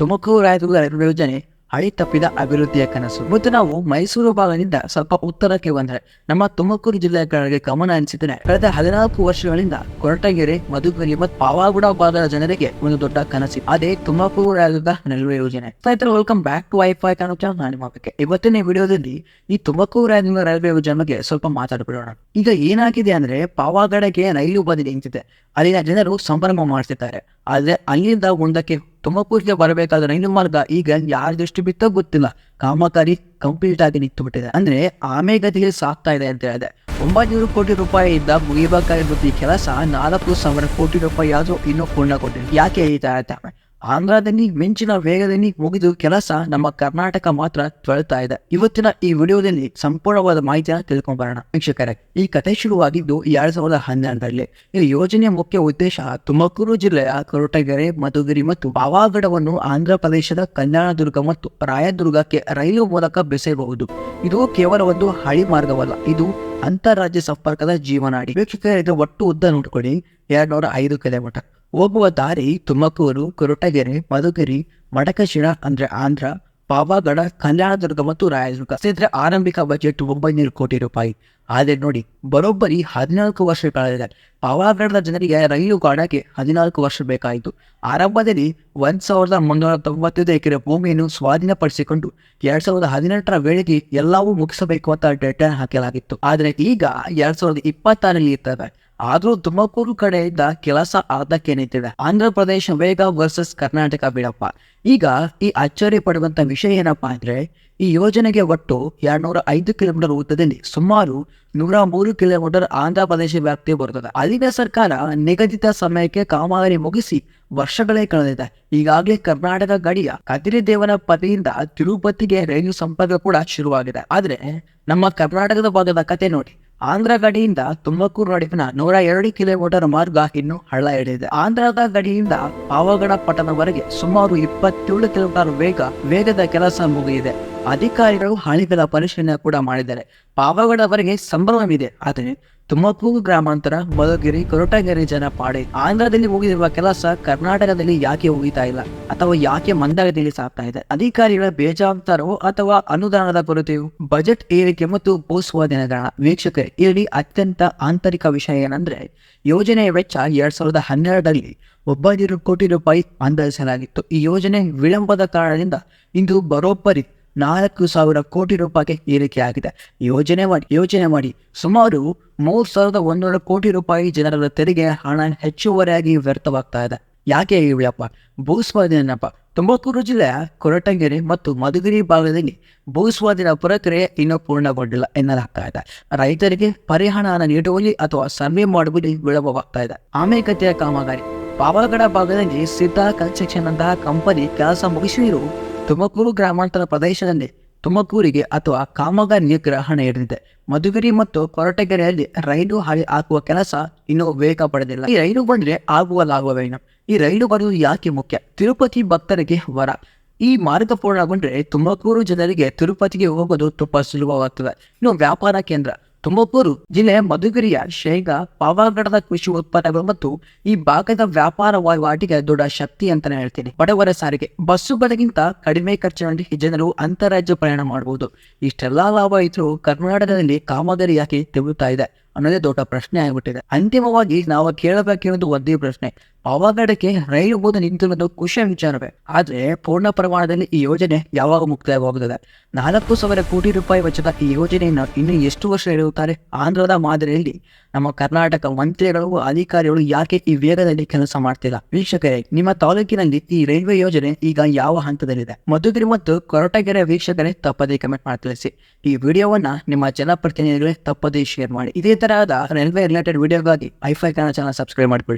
Tumakuru Rayadurga railway ಯೋಜನೆ ಹಳಿ ತಪ್ಪಿದ ಅಭಿವೃದ್ಧಿಯ ಕನಸು. ಮತ್ತು ನಾವು ಮೈಸೂರು ಭಾಗದಿಂದ ಸ್ವಲ್ಪ ಉತ್ತರಕ್ಕೆ ಬಂದರೆ, ನಮ್ಮ ತುಮಕೂರು ಜಿಲ್ಲೆಯ ಕಡೆಗೆ ಗಮನ ಹರಿಸಿದರೆ, ಕಳೆದ ಹದಿನಾಲ್ಕು ವರ್ಷಗಳಿಂದ ಕೊರಟಗೆರೆ, ಮಧುಗಿರಿ ಮತ್ತು ಪಾವಾಗುಡ ಭಾಗದ ಜನರಿಗೆ ಒಂದು ದೊಡ್ಡ ಕನಸು. ಅದೇ ತುಮಕೂರು ರಾಯದುರ್ಗ ರೈಲ್ವೆ ಯೋಜನೆ. ಸ್ನೇಹಿತರು welcome back to wifi Kannada channel ನಾನು ಇವತ್ತಿನ ವಿಡಿಯೋದಲ್ಲಿ ಈ ತುಮಕೂರು ರಾಯದುರ್ಗ ರೈಲ್ವೆ ಯೋಜನೆ ಬಗ್ಗೆ ಸ್ವಲ್ಪ ಮಾತಾಡ್ಬಿಡೋಣ. ಈಗ ಏನಾಗಿದೆ ಅಂದ್ರೆ ಪಾವಾಗಡಗೆ ರೈಲು ಬದಿ ನಿಂತಿದೆ. ಅಲ್ಲಿನ ಜನರು ಸಂಭ್ರಮ ಮಾಡ್ತಿದ್ದಾರೆ. ಆದ್ರೆ ಅಲ್ಲಿಂದ ಮುಂದಕ್ಕೆ ತುಮಕೂರಿಗೆ ಬರಬೇಕಾದ ರೈಲು ಮಾರ್ಗ. ಈಗ ಯಾರ ದೃಷ್ಟಿ ಬಿತ್ತೋ ಗೊತ್ತಿಲ್ಲ. ಕಾಮಗಾರಿ ಕಂಪ್ಲೀಟ್ ಆಗಿ ನಿಂತು ಬಿಟ್ಟಿದೆ ಅಂದ್ರೆ ಆಮೇಗತಿಗೆ ಸಾಕ್ತಾ ಇದೆ ಅಂತ ಹೇಳಿದೆ. ಒಂಬೈನೂರು ಕೋಟಿ ರೂಪಾಯಿಯಿಂದ ಮುಗಿಬೇಕಾಗಿರುವ ಈ ಕೆಲಸ ನಾಲ್ಕು ಸಾವಿರ ಕೋಟಿ ರೂಪಾಯಿ ಆದರೂ ಇನ್ನೂ ಪೂರ್ಣಗೊಂಡಿದೆ ಯಾಕೆ ಹೇಳ್ತಾ ತರ? ಆಂಧ್ರದಲ್ಲಿ ಮಿಂಚಿನ ವೇಗದಲ್ಲಿ ಮುಗಿದು ಕೆಲಸ ನಮ್ಮ ಕರ್ನಾಟಕ ಮಾತ್ರ ತೊಳಿತಾ ಇದೆ. ಇವತ್ತಿನ ಈ ವಿಡಿಯೋದಲ್ಲಿ ಸಂಪೂರ್ಣವಾದ ಮಾಹಿತಿಯನ್ನು ತಿಳ್ಕೊಂಡ್ಬರೋಣ ವೀಕ್ಷಕರೇ, ಈ ಕಥೆ ಶುರುವಾಗಿದ್ದು ಎರಡ್ ಸಾವಿರದ ಹನ್ನೆರಡರಲ್ಲಿ. ಈ ಯೋಜನೆಯ ಮುಖ್ಯ ಉದ್ದೇಶ ತುಮಕೂರು ಜಿಲ್ಲೆಯ ಕೊರಟಗೆರೆ, ಮಧುಗಿರಿ ಮತ್ತು ಪಾವಾಗಡವನ್ನು ಆಂಧ್ರ ಪ್ರದೇಶದ ಕಲ್ಯಾಣದುರ್ಗ ಮತ್ತು ರಾಯದುರ್ಗಕ್ಕೆ ರೈಲು ಮೂಲಕ ಬೆಸೆಯಬಹುದು ಇದು ಕೇವಲ ಒಂದು ಹಳಿ ಮಾರ್ಗವಲ್ಲ, ಇದು ಅಂತಾರಾಜ್ಯ ಸಂಪರ್ಕದ ಜೀವನಾಡಿ. ವೀಕ್ಷಕರೇ ಇದರ ಒಟ್ಟು ಉದ್ದ ನೋಡ್ಕೊಳ್ಳಿ. ಎರಡ್ ನೂರ ಐದು ಕಿಲೋಮೀಟರ್. ಹೋಗುವ ದಾರಿ ತುಮಕೂರು, ಕೊರಟಗೆರೆ, ಮಧುಗಿರಿ, ಮಡಕಶಿರ ಅಂದರೆ ಆಂಧ್ರ, ಪಾವಗಡ ಕಲ್ಯಾಣದುರ್ಗ ಮತ್ತು ರಾಯದುರ್ಗ. ಸೇರಿದ್ರೆ ಆರಂಭಿಕ ಬಜೆಟ್ ಒಂಬೈನೂರು ಕೋಟಿ ರೂಪಾಯಿ. ಆದರೆ ನೋಡಿ, ಬರೋಬ್ಬರಿ ಹದಿನಾಲ್ಕು ವರ್ಷ ಕಳೆದಿದೆ ಪಾವಗಡದ ಜನರಿಗೆ ರೈಲು ಕಾಣಕ್ಕೆ ಹದಿನಾಲ್ಕು ವರ್ಷ ಬೇಕಾಯಿತು. ಆರಂಭದಲ್ಲಿ ಒಂದು ಸಾವಿರದ ಮುನ್ನೂರ ತೊಂಬತ್ತೈದು ಎಕರೆ ಭೂಮಿಯನ್ನು ಸ್ವಾಧೀನಪಡಿಸಿಕೊಂಡು ಎರಡ್ ಸಾವಿರದ ಹದಿನೆಂಟರ ವೇಳೆಗೆ ಎಲ್ಲವೂ ಮುಗಿಸಬೇಕು ಅಂತ ಡೆಡ್ಲೈನ್ ಹಾಕಲಾಗಿತ್ತು. ಆದರೆ ಈಗ ಎರಡ್ ಸಾವಿರದ ಇಪ್ಪತ್ತಾರಲ್ಲಿ ಇರ್ತದೆ. ಆದ್ರೂ ತುಮಕೂರು ಕಡೆಯಿಂದ ಕೆಲಸ ಅರ್ಧಕ್ಕೆ ನಿಂತಿದೆ. ಆಂಧ್ರ ಪ್ರದೇಶ ವೇಗ ವರ್ಸಸ್ ಕರ್ನಾಟಕ ಬಿಡಪ್ಪ. ಈಗ ಈ ಅಚ್ಚರಿ ಪಡುವಂತ ವಿಷಯ ಏನಪ್ಪಾ ಅಂದ್ರೆ, ಈ ಯೋಜನೆಗೆ ಒಟ್ಟು ಎರಡ್ನೂರ ಐದು ಕಿಲೋಮೀಟರ್ ಉದ್ದದಲ್ಲಿ ಸುಮಾರು ನೂರ ಮೂರು ಕಿಲೋಮೀಟರ್ ಆಂಧ್ರ ಪ್ರದೇಶ ವ್ಯಾಪ್ತಿ ಬರುತ್ತದೆ. ಅಲ್ಲಿನ ಸರ್ಕಾರ ನಿಗದಿತ ಸಮಯಕ್ಕೆ ಕಾಮಗಾರಿ ಮುಗಿಸಿ ವರ್ಷಗಳೇ ಕಳೆದಿದೆ. ಈಗಾಗಲೇ ಕರ್ನಾಟಕ ಗಡಿಯ ಕದಿರಿ ದೇವನ ಪತಿಯಿಂದ ತಿರುಪತಿಗೆ ರೈಲು ಸಂಪರ್ಕ ಕೂಡ ಶುರುವಾಗಿದೆ. ಆದ್ರೆ ನಮ್ಮ ಕರ್ನಾಟಕದ ಭಾಗದ ಕತೆ ನೋಡಿ. ಆಂಧ್ರ ಗಡಿಯಿಂದ ತುಮಕೂರು ನಡುವಿನ ನೂರ ಎರಡು ಕಿಲೋಮೀಟರ್ ಮಾರ್ಗ ಇನ್ನು ಹಳ್ಳ ಹಿಡಿದಿದೆ. ಆಂಧ್ರದ ಗಡಿಯಿಂದ ಪಾವಗಡ ಪಟ್ಟಣವರೆಗೆ ಸುಮಾರು ಇಪ್ಪತ್ತೇಳು ಕಿಲೋಮೀಟರ್ ವೇಗ ವೇಗದ ಕೆಲಸ ಮುಗಿದಿದೆ. ಅಧಿಕಾರಿಗಳು ಹಾನಿಗಳ ಪರಿಶೀಲನೆ ಕೂಡ ಮಾಡಿದ್ದಾರೆ. ಪಾವಗಡವರೆಗೆ ಸಂಭ್ರಮವಿದೆ. ಆದರೆ ತುಮಕೂರು ಗ್ರಾಮಾಂತರ, ಮಧುಗಿರಿ, ಕೊರಟಗೆರೆ ಜನ ಪಾಡೆ. ಆಂಧ್ರದಲ್ಲಿ ಹೋಗಿರುವ ಕೆಲಸ ಕರ್ನಾಟಕದಲ್ಲಿ ಯಾಕೆ ಹೋಗಿತಾ ಇಲ್ಲ? ಅಥವಾ ಯಾಕೆ ಮಂದಗತಿಯಲ್ಲಿ ಸಾಗ್ತಾ ಇದೆ? ಅಧಿಕಾರಿಗಳ ಬೇಜವಾಬ್ದಾರೋ ಅಥವಾ ಅನುದಾನದ ಕೊರತೆಯು? ಬಜೆಟ್ ಏರಿಕೆ ಮತ್ತು ಭೂಸ್ವಾಧೀನಗಳ ವೀಕ್ಷಕರೇ ಇಲ್ಲಿ ಅತ್ಯಂತ ಆಂತರಿಕ ವಿಷಯ ಏನಂದ್ರೆ ಯೋಜನೆಯ ವೆಚ್ಚ ಎರಡ್ ಸಾವಿರದ ಹನ್ನೆರಡರಲ್ಲಿ ಒಂಬೈನೂರು ಕೋಟಿ ರೂಪಾಯಿ ಅಂದಾಜಿಸಲಾಗಿತ್ತು ಈ ಯೋಜನೆ ವಿಳಂಬದ ಕಾರಣದಿಂದ ಇಂದು ಬರೋಬ್ಬರಿ ನಾಲ್ಕು ಸಾವಿರ ಕೋಟಿ ರೂಪಾಯಿಗೆ ಏರಿಕೆಯಾಗಿದೆ ಯೋಜನೆ ಮಾಡಿ ಯೋಜನೆ ಮಾಡಿ. ಸುಮಾರು ಮೂರು ಸಾವಿರದ ಒಂದೂರ ಕೋಟಿ ರೂಪಾಯಿ ಜನರ ತೆರಿಗೆ ಹಣ ಹೆಚ್ಚುವರಿಯಾಗಿ ವ್ಯರ್ಥವಾಗ್ತಾ ಇದೆ. ಯಾಕೆ ಹೇಳಪ್ಪ ಭೂಸ್ವಾಧೀನಪ್ಪ ತುಮಕೂರು ಜಿಲ್ಲೆಯ ಕೊರಟಗೆರೆ ಮತ್ತು ಮಧುಗಿರಿ ಭಾಗದಲ್ಲಿ ಭೂಸ್ವಾಧೀನ ಪ್ರಕ್ರಿಯೆ ಇನ್ನೂ ಪೂರ್ಣಗೊಂಡಿಲ್ಲ ಎನ್ನಲಾಗ್ತಾ ಇದೆ. ರೈತರಿಗೆ ಪರಿಹಾರ ನೀಡುವಲ್ಲಿ ಅಥವಾ ಸರ್ವೆ ಮಾಡುವಲ್ಲಿ ವಿಳಂಬವಾಗ್ತಾ ಇದೆ. ಆಮೇಕತೆಯ ಕಾಮಗಾರಿ. ಪಾವಗಡ ಭಾಗದಲ್ಲಿ ಸಿದ್ಧ ಕನ್ಸ್ಟ್ರಕ್ಷನ್ ಅಂತಹ ಕಂಪನಿ ಕೆಲಸ ಮುಗಿಸಿದರೂ ತುಮಕೂರು ಗ್ರಾಮಾಂತರ ಪ್ರದೇಶದಲ್ಲಿ ತುಮಕೂರಿಗೆ ಅಥವಾ ಕಾಮಗ ಗ್ರಹಣ ಹಿಡಿದಿದೆ ಮಧುಗಿರಿ ಮತ್ತು ಕೊರಟಗೆರೆಯಲ್ಲಿ ರೈಲು ಹಾಳಿ ಹಾಕುವ ಕೆಲಸ ಇನ್ನೂ ವೇಗ ಪಡೆದಿಲ್ಲ. ಈ ರೈಲು ಬಂದ್ರೆ ಆಗುವ ಲಾಭವೇನು ಈ ರೈಲು ಬರುವುದು ಯಾಕೆ ಮುಖ್ಯ? ತಿರುಪತಿ ಭಕ್ತರಿಗೆ ವರ. ಈ ಮಾರ್ಗ ಪೂರ್ಣಗೊಂಡ್ರೆ ತುಮಕೂರು ಜನರಿಗೆ ತಿರುಪತಿಗೆ ಹೋಗೋದು ತುಂಬ ಸುಲಭವಾಗ್ತದೆ. ಇನ್ನು ವ್ಯಾಪಾರ ಕೇಂದ್ರ. ತುಮಕೂರು ಜಿಲ್ಲೆ ಮಧುಗಿರಿಯ ಶೇಂಗಾ, ಪಾವಗಡದ ಕೃಷಿ ಉತ್ಪನ್ನಗಳು ಮತ್ತು ಈ ಭಾಗದ ವ್ಯಾಪಾರ ವಹಿವಾಟಿಗೆ ದೊಡ್ಡ ಶಕ್ತಿ ಅಂತಾನೆ ಹೇಳ್ತೀನಿ. ಬಡವರ ಸಾರಿಗೆ, ಬಸ್ಸುಗಳಿಗಿಂತ ಕಡಿಮೆ ಖರ್ಚಿನಲ್ಲಿ ಜನರು ಅಂತಾರಾಜ್ಯ ಪ್ರಯಾಣ ಮಾಡಬಹುದು. ಇಷ್ಟೆಲ್ಲಾ ಲಾಭ ಇದ್ರೂ ಕರ್ನಾಟಕದಲ್ಲಿ ಕಾಮಗಾರಿಯಾಗಿ ತೆಗುತ್ತಾ ಇದೆ ಅನ್ನೋದೇ ದೊಡ್ಡ ಪ್ರಶ್ನೆ ಆಗಿಬಿಟ್ಟಿದೆ. ಅಂತಿಮವಾಗಿ ನಾವು ಕೇಳಬೇಕಿರೋದು ಒಂದೇ ಪ್ರಶ್ನೆ. ಪಾವಗಡಕ್ಕೆ ರೈಲು ಹೋದ ನಿಂತಿರುವುದು ಖುಷಿಯ ವಿಚಾರವೇ. ಆದರೆ ಪೂರ್ಣ ಪ್ರಮಾಣದಲ್ಲಿ ಈ ಯೋಜನೆ ಯಾವಾಗ ಮುಕ್ತಾಯವಾಗುತ್ತದೆ? ನಾಲ್ಕು ಸಾವಿರ ಕೋಟಿ ರೂಪಾಯಿ ವೆಚ್ಚದ ಈ ಯೋಜನೆಯನ್ನು ಇನ್ನು ಎಷ್ಟು ವರ್ಷ ಇಡುತ್ತಾರೆ ಆಂಧ್ರದ ಮಾದರಿಯಲ್ಲಿ ನಮ್ಮ ಕರ್ನಾಟಕ ಮಂತ್ರಿಗಳು, ಅಧಿಕಾರಿಗಳು ಯಾಕೆ ಈ ವೇಗದಲ್ಲಿ ಕೆಲಸ ಮಾಡ್ತಿಲ್ಲ? ವೀಕ್ಷಕರೇ, ನಿಮ್ಮ ತಾಲೂಕಿನಲ್ಲಿ ಈ ರೈಲ್ವೆ ಯೋಜನೆ ಈಗ ಯಾವ ಹಂತದಲ್ಲಿದೆ? ಮಧುಗಿರಿ ಮತ್ತು ಕೊರಟಗೆರೆ ವೀಕ್ಷಕರೇ ತಪ್ಪದೇ ಕಮೆಂಟ್ ಮಾಡಿ ತಿಳಿಸಿ. ಈ ವಿಡಿಯೋವನ್ನ ನಿಮ್ಮ ಜನಪ್ರತಿನಿಧಿಗಳೇ ತಪ್ಪದೇ ಶೇರ್ ಮಾಡಿ. ಇದೇ ತರಹದ ರೈಲ್ವೆ ರಿಲೇಟೆಡ್ ವಿಡಿಯೋಗಾಗಿ ಐಫೈ ಕನ್ನಡ ಚಾನಲ್ ಸಬ್ಸ್ಕ್ರೈಬ್ ಮಾಡಿಕೊಳ್ಳಿ.